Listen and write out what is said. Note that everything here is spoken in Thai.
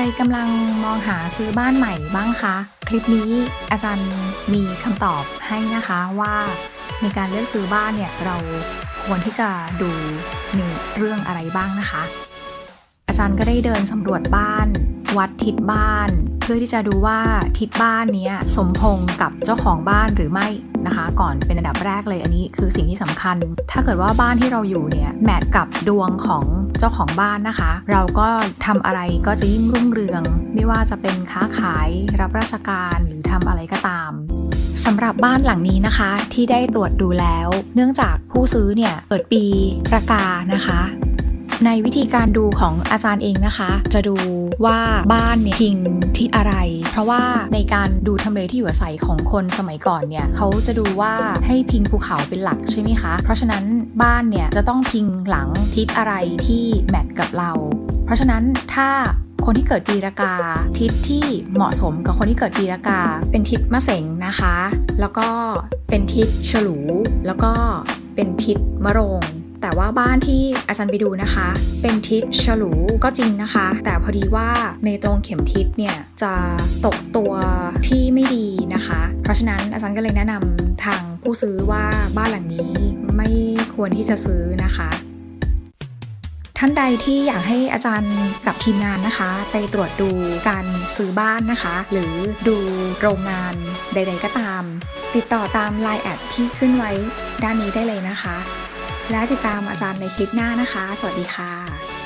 รกำลังมองหาซื้อบ้านใหม่บ้างคะ คลิปนี้อาจารย์มีคำตอบให้นะคะว่าในการเลือกซื้อบ้านเนี่ยเราควรที่จะดูในเรื่องอะไรบ้างนะคะ อาจารย์ก็ได้เดินสำรวจบ้าน วัดทิศบ้าน เพื่อที่จะดูว่าทิศบ้านนี้สมพงกับเจ้าของบ้านหรือไม่นะคะ ก่อนเป็นอันดับแรกเลยอันนี้คือสิ่งที่สำคัญ ถ้าเกิดว่าบ้านที่เราอยู่เนี่ยแมทกับดวงของ เจ้าของบ้านนะคะ เราก็ทำอะไรก็จะยิ่งรุ่งเรือง ไม่ว่าจะเป็นค้าขายรับราชการหรือทำอะไรก็ตามสำหรับบ้านหลังนี้นะคะที่ได้ตรวจดูแล้ว เนื่องจากผู้ซื้อเนี่ยเปิดปีระกานะคะ ในวิธีการดูของอาจารย์เองนะคะ จะดูว่าบ้านเนี่ยพิงทิศอะไร เพราะว่าในการดูทำเลที่อยู่อาศัยของคนสมัยก่อนเนี่ยเขาจะดูว่าให้พิงภูเขาเป็นหลักใช่ไหมคะ เพราะฉะนั้นบ้านเนี่ยจะต้องพิงหลังทิศอะไรที่แมทกับเรา เพราะฉะนั้นถ้าคนที่เกิดปีรากาทิศที่เหมาะสมกับคนที่เกิดปีรากา เป็นทิศมะเสงนะคะ แล้วก็เป็นทิศฉลู แล้วก็เป็นทิศมะโรง แต่ว่าบ้านที่อาจารย์ไปดูนะคะ เป็นทิศฉลูก็จริงนะคะ แต่พอดีว่าในตรงเข็มทิศเนี่ยจะตกตัวที่ไม่ดีนะคะ เพราะฉะนั้นอาจารย์ก็เลยแนะนำทางผู้ซื้อว่าบ้านหลังนี้ไม่ควรที่จะซื้อนะคะท่านใดที่อยากให้อาจารย์กับทีมงานนะคะ ไปตรวจดูการซื้อบ้านนะคะ หรือดูโรงงานใด ๆ ก็ตาม ติดต่อตาม Line แอดที่ขึ้นไว้ด้านนี้ได้เลยนะคะ และติดตามอาจารย์ในคลิปหน้านะคะ สวัสดีค่ะ